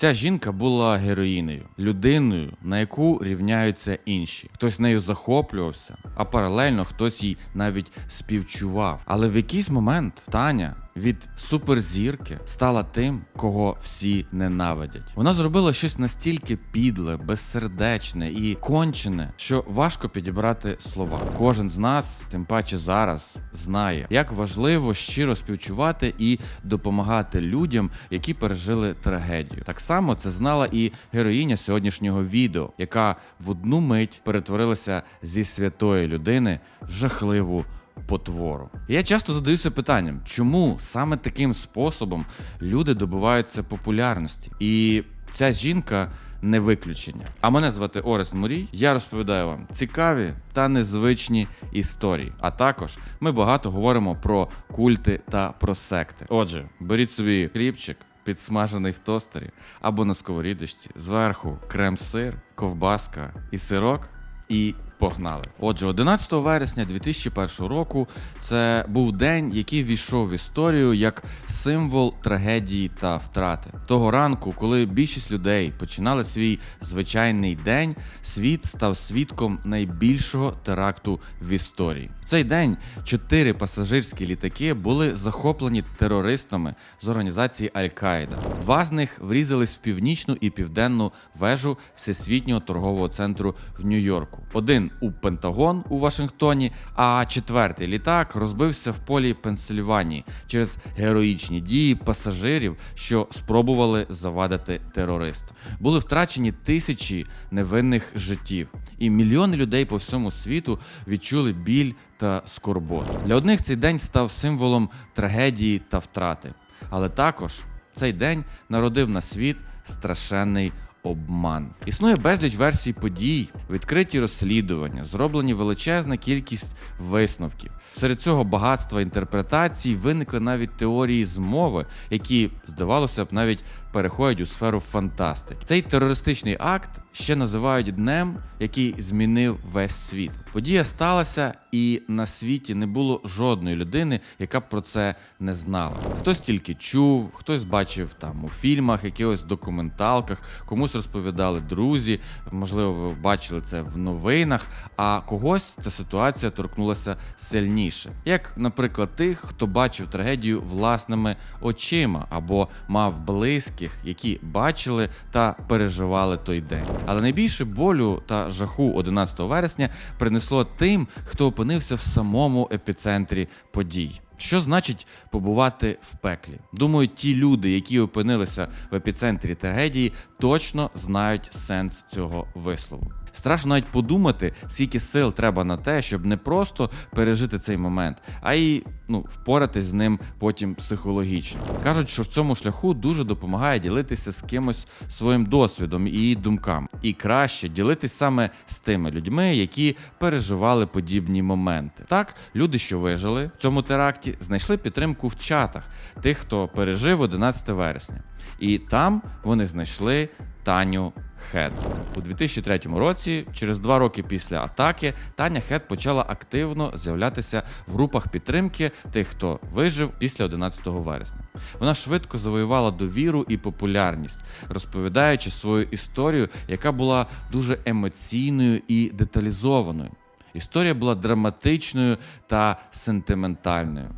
Ця жінка була героїнею, людиною, на яку рівняються інші. Хтось нею захоплювався, а паралельно хтось їй навіть співчував. Але в якийсь момент Таня від суперзірки стала тим, кого всі ненавидять. Вона зробила щось настільки підле, безсердечне і кончене, що важко підібрати слова. Кожен з нас, тим паче зараз, знає, як важливо щиро співчувати і допомагати людям, які пережили трагедію. Так само це знала і героїня сьогоднішнього відео, яка в одну мить перетворилася зі святої людини в жахливу потвору. Я часто задаюся питанням, чому саме таким способом люди добиваються популярності? І ця жінка не виключення. А мене звати Орест Мурій. Я розповідаю вам цікаві та незвичні історії. А також ми багато говоримо про культи та про секти. Отже, беріть собі хлібчик. Підсмажений в тостері або на сковорідочці, зверху крем-сир, ковбаска і сирок, і погнали. Отже, 11 вересня 2001 року це був день, який війшов в історію як символ трагедії та втрати. Того ранку, коли більшість людей починали свій звичайний день, світ став свідком найбільшого теракту в історії. В цей день чотири пасажирські літаки були захоплені терористами з організації Аль-Каїда. Два з них врізались в північну і південну вежу всесвітнього торгового центру в Нью-Йорку. Один у Пентагон у Вашингтоні, а четвертий літак розбився в полі Пенсильванії через героїчні дії пасажирів, що спробували завадити терористам. Були втрачені тисячі невинних життів, і мільйони людей по всьому світу відчули біль та скорботу. Для одних цей день став символом трагедії та втрати, але також цей день народив на світ страшенний обман. Існує безліч версій подій, відкриті розслідування, зроблені величезна кількість висновків. Серед цього багатства інтерпретацій виникли навіть теорії змови, які, здавалося б, навіть переходять у сферу фантастики. Цей терористичний акт ще називають днем, який змінив весь світ. Подія сталася, і на світі не було жодної людини, яка б про це не знала. Хтось тільки чув, хтось бачив там у фільмах, якихось документалках, комусь розповідали друзі, можливо, ви бачили це в новинах. А когось ця ситуація торкнулася сильніше, як, наприклад, тих, хто бачив трагедію власними очима або мав близьких, які бачили та переживали той день. Але найбільше болю та жаху 11 вересня принесло тим, хто опинився в самому епіцентрі подій. Що значить побувати в пеклі? Думаю, ті люди, які опинилися в епіцентрі трагедії, точно знають сенс цього вислову. Страшно навіть подумати, скільки сил треба на те, щоб не просто пережити цей момент, а й ну впоратись з ним потім психологічно. Кажуть, що в цьому шляху дуже допомагає ділитися з кимось своїм досвідом і думками. І краще ділитись саме з тими людьми, які переживали подібні моменти. Так, люди, що вижили в цьому теракті, знайшли підтримку в чатах тих, хто пережив 11 вересня. І там вони знайшли Таню Хед у 2003 році, через два роки після атаки, Таня Хед почала активно з'являтися в групах підтримки тих, хто вижив після 11 вересня. Вона швидко завоювала довіру і популярність, розповідаючи свою історію, яка була дуже емоційною і деталізованою. Історія була драматичною та сентиментальною.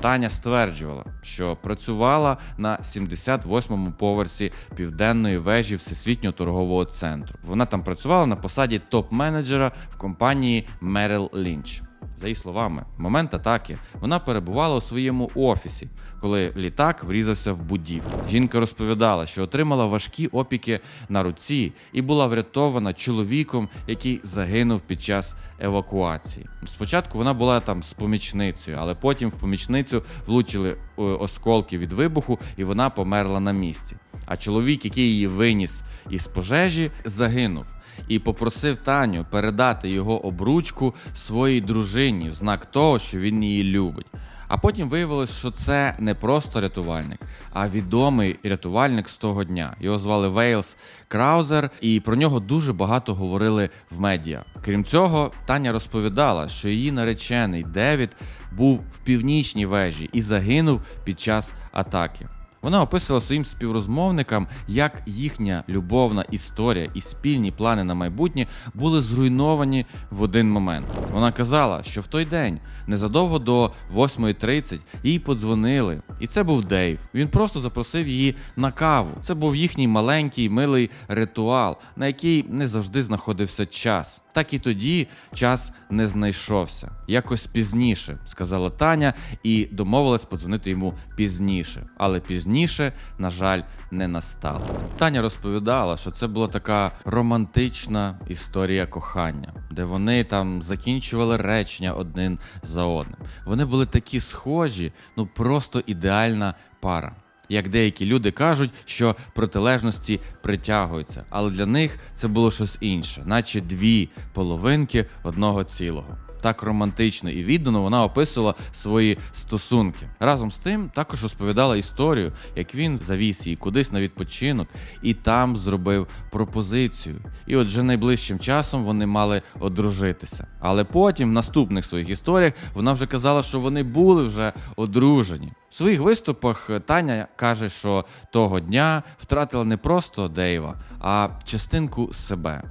Таня стверджувала, що працювала на 78-му поверсі південної вежі Всесвітнього торгового центру. Вона там працювала на посаді топ-менеджера в компанії Merrill Lynch. За її словами, момент атаки вона перебувала у своєму офісі, коли літак врізався в будівлю. Жінка розповідала, що отримала важкі опіки на руці і була врятована чоловіком, який загинув під час евакуації. Спочатку вона була там з помічницею, але потім в помічницю влучили е, осколки від вибуху, і вона померла на місці. А чоловік, який її виніс із пожежі, загинув і попросив Таню передати його обручку своїй дружині в знак того, що він її любить. А потім виявилось, що це не просто рятувальник, а відомий рятувальник з того дня. Його звали Вейлс Краузер, і про нього дуже багато говорили в медіа. Крім цього, Таня розповідала, що її наречений Девід був в північній вежі і загинув під час атаки. Вона описувала своїм співрозмовникам, як їхня любовна історія і спільні плани на майбутнє були зруйновані в один момент. Вона казала, що в той день, незадовго до 8.30, їй подзвонили, і це був Дейв. Він просто запросив її на каву. Це був їхній маленький милий ритуал, на який не завжди знаходився час. Так і тоді час не знайшовся. Якось пізніше, сказала Таня, і домовилась подзвонити йому пізніше. Але пізніше, на жаль, не настало. Таня розповідала, що це була така романтична історія кохання, де вони там закінчували речення один за одним. Вони були такі схожі, ну просто ідеальна пара. Як деякі люди кажуть, що протилежності притягуються, але для них це було щось інше, наче дві половинки одного цілого. Так романтично і віддано вона описувала свої стосунки. Разом з тим також розповідала історію, як він завіз її кудись на відпочинок і там зробив пропозицію. І от вже найближчим часом вони мали одружитися. Але потім, в наступних своїх історіях, вона вже казала, що вони були вже одружені. В своїх виступах Таня каже, що того дня втратила не просто Дейва, а частинку себе.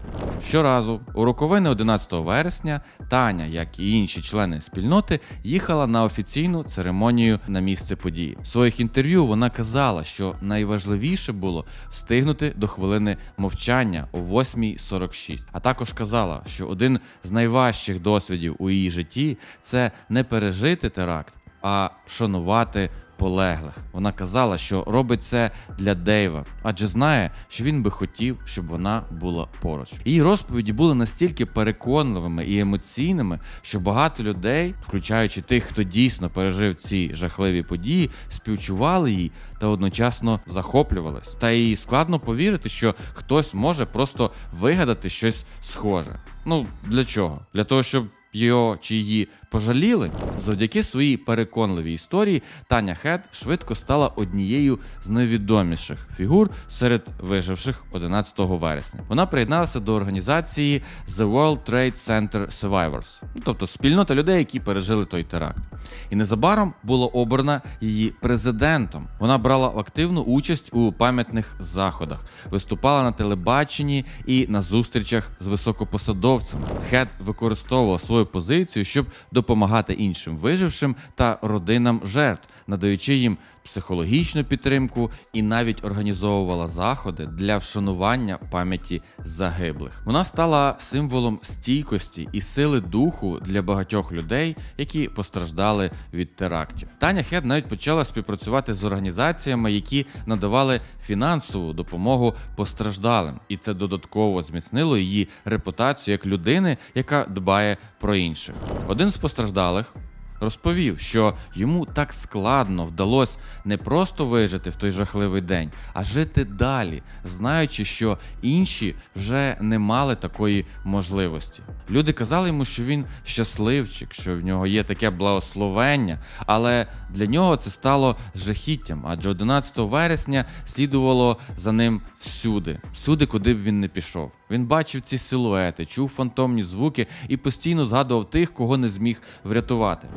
Щоразу, у роковини 11 вересня, Таня, як і інші члени спільноти, їхала на офіційну церемонію на місце події. В своїх інтерв'ю вона казала, що найважливіше було встигнути до хвилини мовчання о 8.46. А також казала, що один з найважчих досвідів у її житті це не пережити теракт, а шанувати полеглих. Вона казала, що робить це для Дейва, адже знає, що він би хотів, щоб вона була поруч. Її розповіді були настільки переконливими і емоційними, що багато людей, включаючи тих, хто дійсно пережив ці жахливі події, співчували їй та одночасно захоплювались. Та й складно повірити, що хтось може просто вигадати щось схоже. Ну для чого? Для того, щоб його чи її пожаліли. Завдяки своїй переконливій історії Таня Хед швидко стала однією з найвідоміших фігур серед виживших 11 вересня. Вона приєдналася до організації The World Trade Center Survivors, тобто спільнота людей, які пережили той теракт. І незабаром була обрана її президентом. Вона брала активну участь у пам'ятних заходах, виступала на телебаченні і на зустрічах з високопосадовцями. Хед використовувала свою позицію, щоб допомагати іншим вижившим та родинам жертв, надаючи їм психологічну підтримку і навіть організовувала заходи для вшанування пам'яті загиблих. Вона стала символом стійкості і сили духу для багатьох людей, які постраждали від терактів. Таня Хед навіть почала співпрацювати з організаціями, які надавали фінансову допомогу постраждалим, і це додатково зміцнило її репутацію як людини, яка дбає про інших. Один з постраждалих розповів, що йому так складно вдалося не просто вижити в той жахливий день, а жити далі, знаючи, що інші вже не мали такої можливості. Люди казали йому, що він щасливчик, що в нього є таке благословення, але для нього це стало жахіттям, адже 11 вересня слідувало за ним всюди, всюди, куди б він не пішов. Він бачив ці силуети, чув фантомні звуки і постійно згадував тих, кого не зміг врятувати.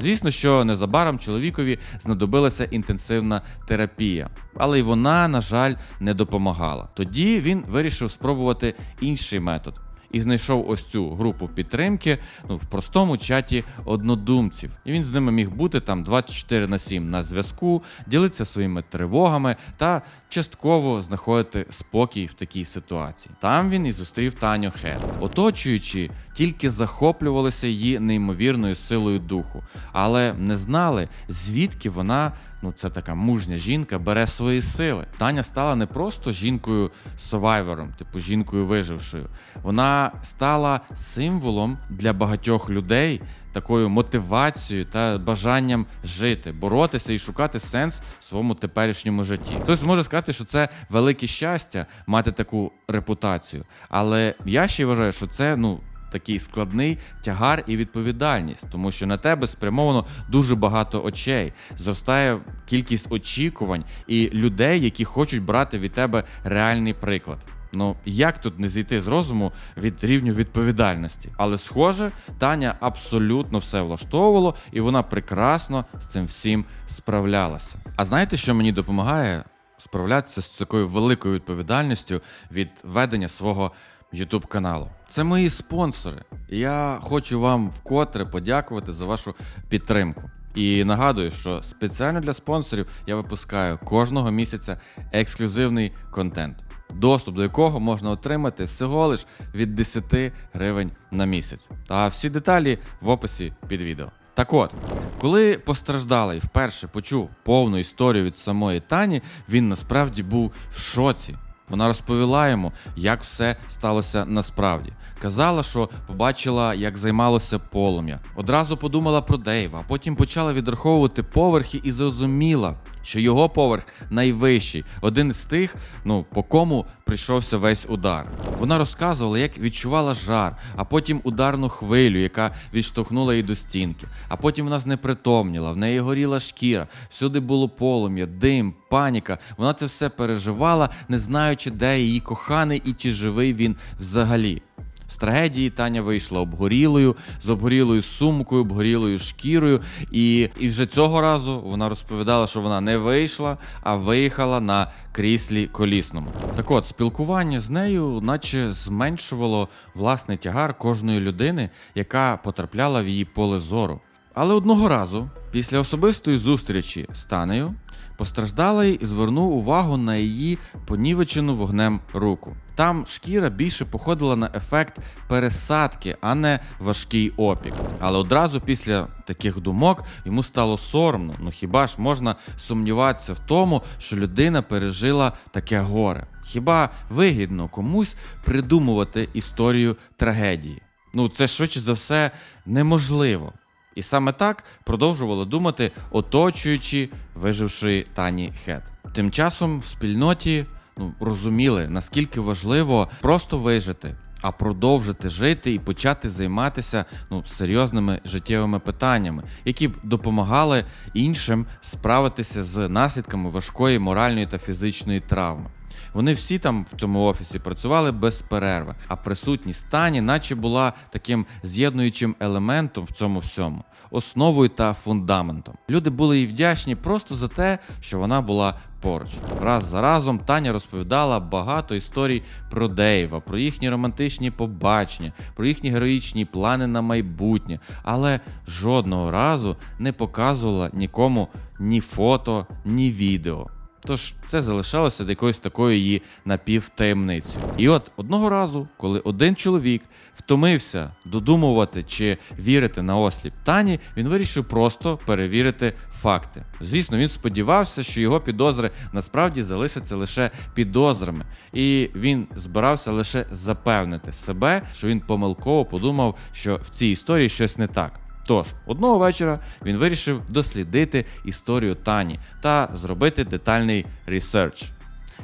Звісно, що незабаром чоловікові знадобилася інтенсивна терапія, але й вона, на жаль, не допомагала. Тоді він вирішив спробувати інший метод. І знайшов ось цю групу підтримки ну, в простому чаті однодумців. І він з ними міг бути там 24 на 7 на зв'язку, ділитися своїми тривогами та частково знаходити спокій в такій ситуації. Там він і зустрів Таню Хед. Оточуючи, тільки захоплювалися її неймовірною силою духу, але не знали, звідки вона. Ну, це така мужня жінка бере свої сили. Таня стала не просто жінкою совайвером, типу жінкою вижившою. Вона стала символом для багатьох людей, такою мотивацією та бажанням жити, боротися і шукати сенс в своєму теперішньому житті. Хтось може сказати, що це велике щастя мати таку репутацію. Але я ще й вважаю, що це ну. Такий складний тягар і відповідальність, тому що на тебе спрямовано дуже багато очей. Зростає кількість очікувань і людей, які хочуть брати від тебе реальний приклад. Ну як тут не зійти з розуму від рівню відповідальності? Але схоже, Таня абсолютно все влаштовувало, і вона прекрасно з цим всім справлялася. А знаєте, що мені допомагає справлятися з такою великою відповідальністю від ведення свого youtube каналу? Це мої спонсори. Я хочу вам вкотре подякувати за вашу підтримку. І нагадую, що спеціально для спонсорів я випускаю кожного місяця ексклюзивний контент, доступ до якого можна отримати всього лиш від 10 гривень на місяць. Та всі деталі в описі під відео. Так от, коли постраждалий вперше почув повну історію від самої Тані, він насправді був в шоці. Вона розповіла йому, як все сталося насправді. Казала, що побачила, як займалося полум'я. Одразу подумала про Дейва, а потім почала відраховувати поверхи і зрозуміла, що його поверх найвищий, один з тих, ну по кому прийшовся весь удар. Вона розказувала, як відчувала жар, а потім ударну хвилю, яка відштовхнула її до стінки. А потім вона знепритомніла, в неї горіла шкіра, всюди було полум'я, дим, паніка. Вона це все переживала, не знаючи, де її коханий і чи живий він взагалі. З трагедії Таня вийшла обгорілою, з обгорілою сумкою, обгорілою шкірою, і, і вже цього разу вона розповідала, що вона не вийшла, а виїхала на кріслі колісному. Так от, спілкування з нею, наче зменшувало власний тягар кожної людини, яка потрапляла в її поле зору. Але одного разу, після особистої зустрічі з Танею, постраждалий звернув увагу на її понівечену вогнем руку. Там шкіра більше походила на ефект пересадки, а не важкий опік. Але одразу після таких думок йому стало соромно. Ну хіба ж можна сумніватися в тому, що людина пережила таке горе? Хіба вигідно комусь придумувати історію трагедії? Ну це швидше за все неможливо. І саме так продовжували думати, оточуючи виживши Тані Хет. Тим часом в спільноті ну, розуміли, наскільки важливо просто вижити, а продовжити жити і почати займатися ну, серйозними життєвими питаннями, які б допомагали іншим справитися з наслідками важкої моральної та фізичної травми. Вони всі там в цьому офісі працювали без перерви, а присутність Тані, наче була таким з'єднуючим елементом в цьому всьому, основою та фундаментом. Люди були їй вдячні просто за те, що вона була поруч. Раз за разом Таня розповідала багато історій про Дейва, про їхні романтичні побачення, про їхні героїчні плани на майбутнє, але жодного разу не показувала нікому ні фото, ні відео. Тож це залишалося якоюсь такою її напівтаємницею. І от одного разу, коли один чоловік втомився додумувати чи вірити на осліп Тані, він вирішив просто перевірити факти. Звісно, він сподівався, що його підозри насправді залишаться лише підозрами, і він збирався лише запевнити себе, що він помилково подумав, що в цій історії щось не так. Тож, одного вечора він вирішив дослідити історію Тані та зробити детальний ресерч.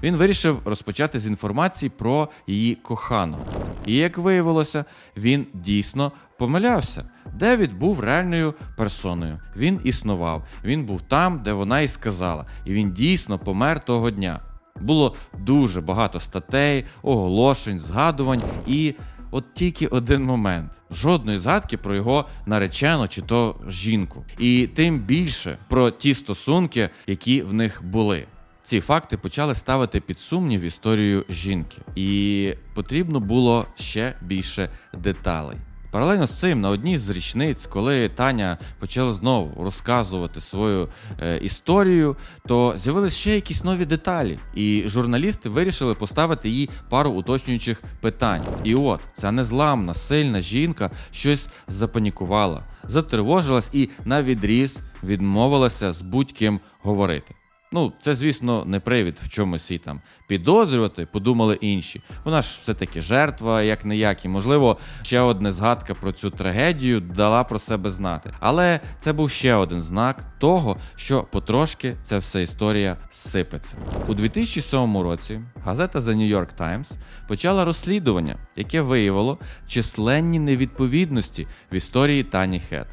Він вирішив розпочати з інформації про її кохану. І як виявилося, він дійсно помилявся. Девід був реальною персоною. Він існував, він був там, де вона і сказала, і він дійсно помер того дня. Було дуже багато статей, оголошень, згадувань і. От тільки один момент: жодної згадки про його наречену чи то жінку, і тим більше про ті стосунки, які в них були. Ці факти почали ставити під сумнів історію жінки, і потрібно було ще більше деталей. Паралельно з цим, на одній з річниць, коли Таня почала знову розказувати свою е, історію, то з'явилися ще якісь нові деталі, і журналісти вирішили поставити їй пару уточнюючих питань. І от ця незламна, сильна жінка щось запанікувала, затривожилась і на відріз відмовилася з будь-ким говорити. Ну, це, звісно, не привід в чомусь її там підозрювати, подумали інші. Вона ж все-таки жертва, як не як, і можливо, ще одна згадка про цю трагедію дала про себе знати. Але це був ще один знак того, що потрошки ця вся історія сипеться. У 2007 році газета The New York Times почала розслідування, яке виявило численні невідповідності в історії Тані Хет.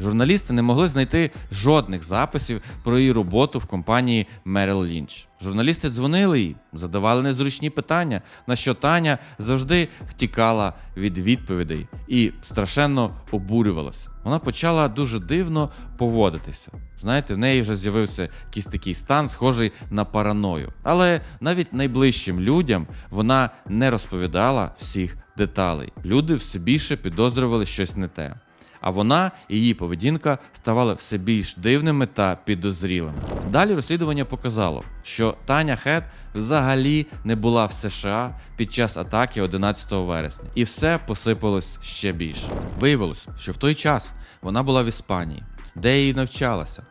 Журналісти не могли знайти жодних записів про її роботу в компанії Merrill Lynch. Журналісти дзвонили їй, задавали незручні питання, на що Таня завжди втікала від відповідей і страшенно обурювалася. Вона почала дуже дивно поводитися. Знаєте, в неї вже з'явився якийсь такий стан, схожий на параною. Але навіть найближчим людям вона не розповідала всіх деталей. Люди все більше підозрювали щось не те. А вона і її поведінка ставали все більш дивними та підозрілими. Далі розслідування показало, що Таня Хет взагалі не була в США під час атаки 11 вересня, і все посипалось ще більше. Виявилось, що в той час вона була в Іспанії, де її навчалася.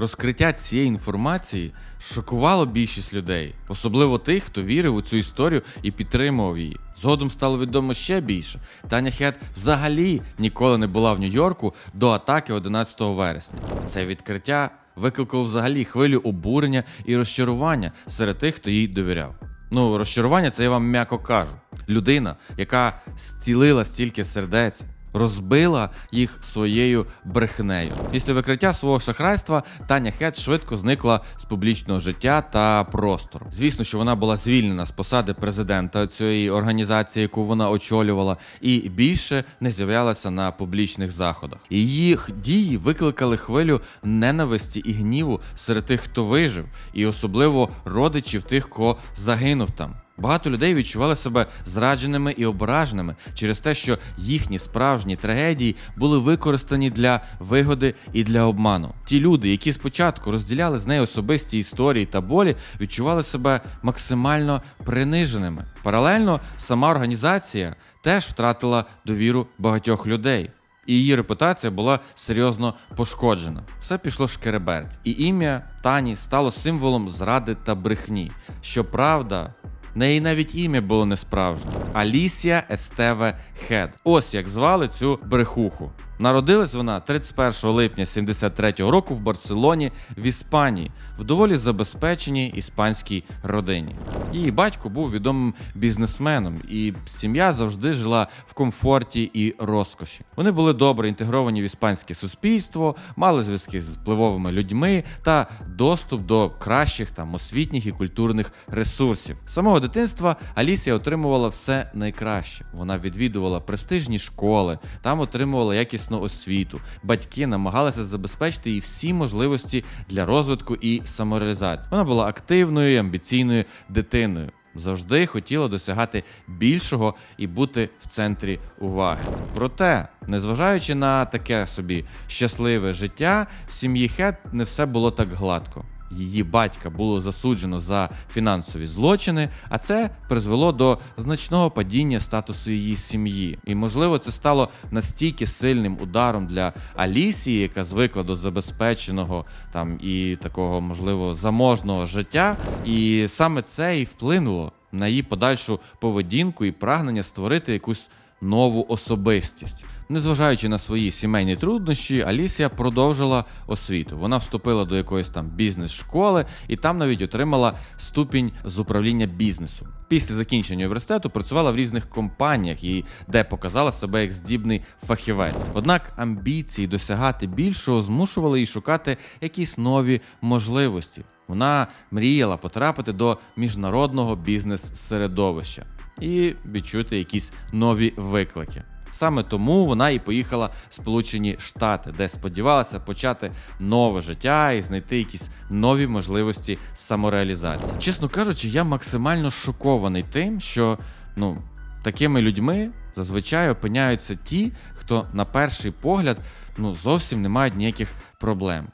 Розкриття цієї інформації шокувало більшість людей, особливо тих, хто вірив у цю історію і підтримував її. Згодом стало відомо ще більше. Таня Хет взагалі ніколи не була в Нью-Йорку до атаки 11 вересня. Це відкриття викликало взагалі хвилю обурення і розчарування серед тих, хто їй довіряв. Ну, розчарування це я вам м'яко кажу. Людина, яка зцілила стільки сердець, розбила їх своєю брехнею. Після викриття свого шахрайства Таня Хет швидко зникла з публічного життя та простору. Звісно, що вона була звільнена з посади президента цієї організації, яку вона очолювала, і більше не з'являлася на публічних заходах. Її дії викликали хвилю ненависті і гніву серед тих, хто вижив, і особливо родичів тих, хто загинув там. Багато людей відчували себе зрадженими і ображеними через те, що їхні справжні трагедії були використані для вигоди і для обману. Ті люди, які спочатку розділяли з нею особисті історії та болі, відчували себе максимально приниженими. Паралельно сама організація теж втратила довіру багатьох людей. І її репутація була серйозно пошкоджена. Все пішло шкереберть, і ім'я Тані стало символом зради та брехні. Щоправда, неї навіть ім'я було не справжнє Алісія Естеве Хед. Ось як звали цю брехуху. Народилась вона 31 липня 73-го року в Барселоні в Іспанії, в доволі забезпеченій іспанській родині. Її батько був відомим бізнесменом, і сім'я завжди жила в комфорті і розкоші. Вони були добре інтегровані в іспанське суспільство, мали зв'язки з впливовими людьми та доступ до кращих там освітніх і культурних ресурсів. З самого дитинства Алісія отримувала все найкраще. Вона відвідувала престижні школи, там отримувала якісну освіту. Батьки намагалися забезпечити їй всі можливості для розвитку і самореалізації. Вона була активною, амбіційною дитиною. Завжди хотіла досягати більшого і бути в центрі уваги. Проте, незважаючи на таке собі щасливе життя, в сім'ї Хет не все було так гладко. Її батька було засуджено за фінансові злочини, а це призвело до значного падіння статусу її сім'ї. І можливо, це стало настільки сильним ударом для Алісії, яка звикла до забезпеченого там і такого можливо заможного життя. І саме це і вплинуло на її подальшу поведінку і прагнення створити якусь нову особистість. Незважаючи на свої сімейні труднощі, Алісія продовжила освіту. Вона вступила до якоїсь там бізнес-школи і там навіть отримала ступінь з управління бізнесу. Після закінчення університету працювала в різних компаніях і де показала себе як здібний фахівець. Однак амбіції досягати більшого змушували її шукати якісь нові можливості. Вона мріяла потрапити до міжнародного бізнес-середовища і відчути якісь нові виклики. Саме тому вона і поїхала в Сполучені Штати, де сподівалася почати нове життя і знайти якісь нові можливості самореалізації. Чесно кажучи, я максимально шокований тим, що ну такими людьми зазвичай опиняються ті, хто на перший погляд ну зовсім не мають ніяких проблем.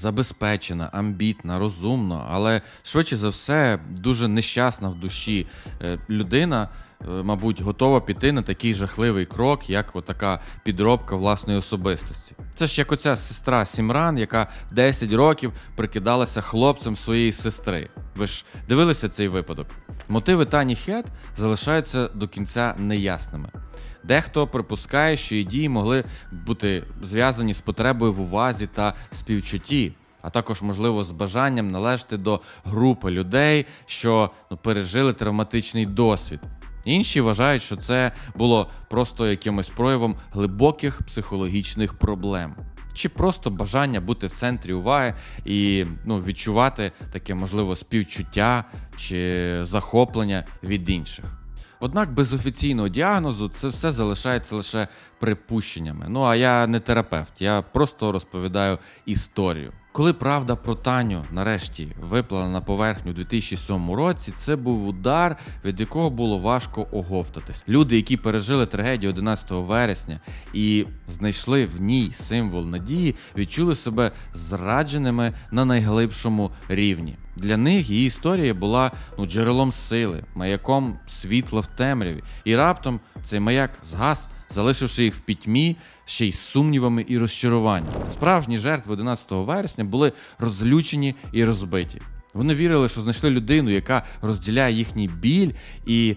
Забезпечена, амбітна, розумна, але швидше за все дуже нещасна в душі Е, людина, е, мабуть, готова піти на такий жахливий крок, як отака підробка власної особистості. Це ж як оця сестра Сімран, яка 10 років прикидалася хлопцем своєї сестри. Ви ж дивилися цей випадок? Мотиви Тані Хет залишаються до кінця неясними. Дехто припускає, що її дії могли бути зв'язані з потребою в увазі та співчутті, а також, можливо, з бажанням належати до групи людей, що ну, пережили травматичний досвід. Інші вважають, що це було просто якимось проявом глибоких психологічних проблем. чи просто бажання бути в центрі уваги і ну, відчувати таке, можливо, співчуття чи захоплення від інших. Однак без офіційного діагнозу це все залишається лише припущеннями. Ну а я не терапевт, я просто розповідаю історію. Коли правда про Таню нарешті виплила на поверхню у 2007 році, це був удар, від якого було важко оговтатись. Люди, які пережили трагедію 11 вересня і знайшли в ній символ надії, відчули себе зрадженими на найглибшому рівні. Для них її історія була ну, джерелом сили, маяком світла в темряві. І раптом цей маяк згас, залишивши їх в пітьмі ще й з сумнівами і розчаруванням. Справжні жертви 11 вересня були розлючені і розбиті. Вони вірили, що знайшли людину, яка розділяє їхній біль і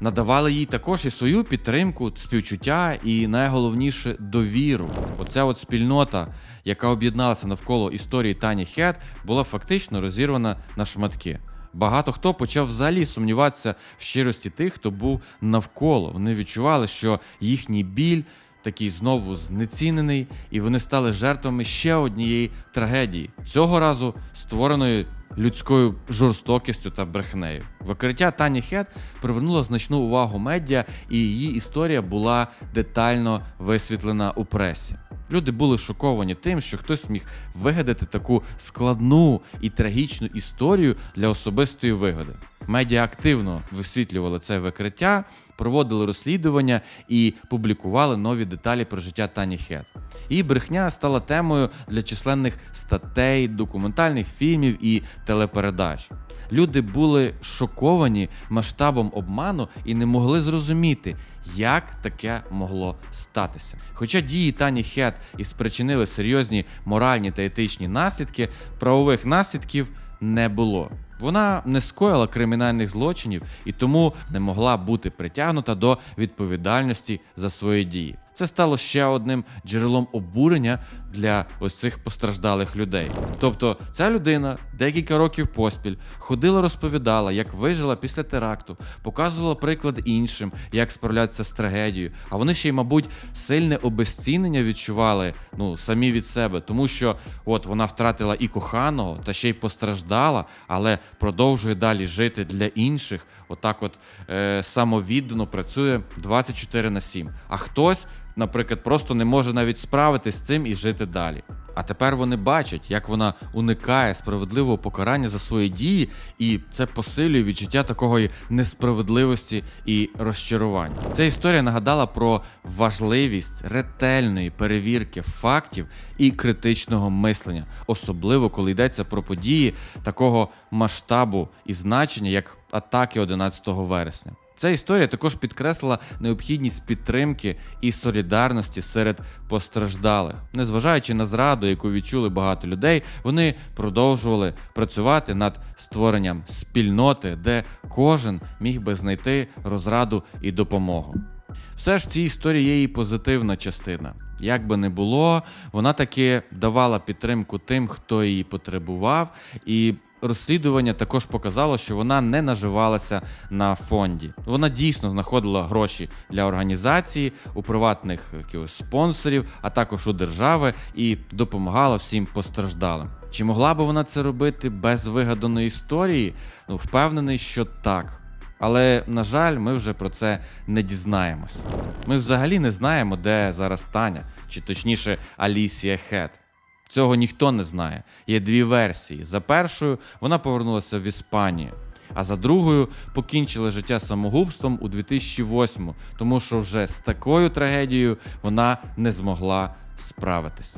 надавали їй також і свою підтримку, співчуття і найголовніше довіру. Оця от спільнота, яка об'єдналася навколо історії Тані Хет, була фактично розірвана на шматки. Багато хто почав взагалі сумніватися в щирості тих, хто був навколо. Вони відчували, що їхній біль такий знову знецінений, і вони стали жертвами ще однієї трагедії цього разу створеної людською жорстокістю та брехнею. Викриття Тані Хет привернуло значну увагу медіа, і її історія була детально висвітлена у пресі. Люди були шоковані тим, що хтось міг вигадати таку складну і трагічну історію для особистої вигоди. Медіа активно висвітлювали це викриття, проводили розслідування і публікували нові деталі про життя Тані Хет. Її брехня стала темою для численних статей, документальних фільмів і телепередач. Люди були шоковані масштабом обману і не могли зрозуміти, як таке могло статися. Хоча дії Тані Хет і спричинили серйозні моральні та етичні наслідки, правових наслідків не було. Вона не скоїла кримінальних злочинів і тому не могла бути притягнута до відповідальності за свої дії. Це стало ще одним джерелом обурення для ось цих постраждалих людей. Тобто, ця людина декілька років поспіль ходила, розповідала, як вижила після теракту, показувала приклад іншим, як справлятися з трагедією. А вони ще й, мабуть, сильне обезцінення відчували ну самі від себе, тому що от вона втратила і коханого, та ще й постраждала, але продовжує далі жити для інших. Отак, от е, самовіддано працює 24 на 7. А хтось наприклад, просто не може навіть справитись з цим і жити далі. А тепер вони бачать, як вона уникає справедливого покарання за свої дії, і це посилює відчуття такої несправедливості і розчарування. Ця історія нагадала про важливість ретельної перевірки фактів і критичного мислення, особливо коли йдеться про події такого масштабу і значення, як атаки 11 вересня. Ця історія також підкреслила необхідність підтримки і солідарності серед постраждалих, незважаючи на зраду, яку відчули багато людей, вони продовжували працювати над створенням спільноти, де кожен міг би знайти розраду і допомогу. Все ж в цій історії є і позитивна частина. Як би не було, вона таки давала підтримку тим, хто її потребував, і розслідування також показало, що вона не наживалася на фонді. Вона дійсно знаходила гроші для організації у приватних якихось спонсорів, а також у держави, і допомагала всім постраждалим. Чи могла би вона це робити без вигаданої історії? Ну, впевнений, що так. Але, на жаль, ми вже про це не дізнаємось. Ми взагалі не знаємо, де зараз Таня, чи точніше Алісія Хет. Цього ніхто не знає. Є дві версії. За першою вона повернулася в Іспанію, а за другою покінчила життя самогубством у 2008, тому що вже з такою трагедією вона не змогла справитись.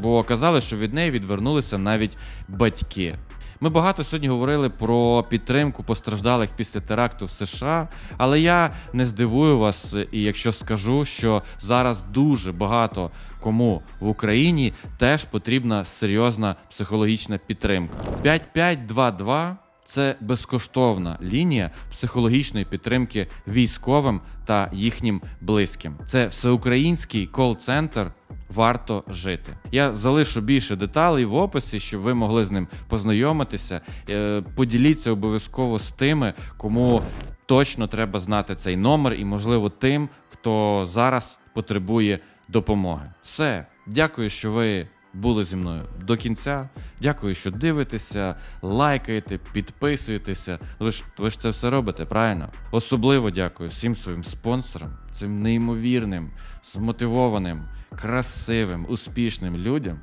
Бо казали, що від неї відвернулися навіть батьки. Ми багато сьогодні говорили про підтримку постраждалих після теракту в США, але я не здивую вас, і якщо скажу, що зараз дуже багато кому в Україні теж потрібна серйозна психологічна підтримка. 5522 це безкоштовна лінія психологічної підтримки військовим та їхнім близьким. Це всеукраїнський кол-центр. Варто жити. Я залишу більше деталей в описі, щоб ви могли з ним познайомитися. Е, Поділіться обов'язково з тими, кому точно треба знати цей номер, і, можливо, тим, хто зараз потребує допомоги. Все, Дякую, що ви були зі мною до кінця. Дякую, що дивитеся, лайкаєте, підписуєтеся. Ви ж ви ж це все робите, правильно? Особливо дякую всім своїм спонсорам, цим неймовірним, змотивованим, красивим, успішним людям,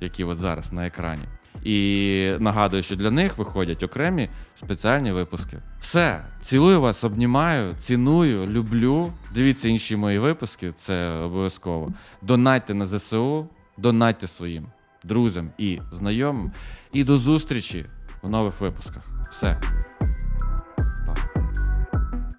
які от зараз на екрані. І нагадую, що для них виходять окремі спеціальні випуски. Все, цілую вас, обнімаю, ціную, люблю. Дивіться інші мої випуски, це обов'язково. Донайте на ЗСУ, донайте своїм друзям і знайомим. І до зустрічі в нових випусках. Все.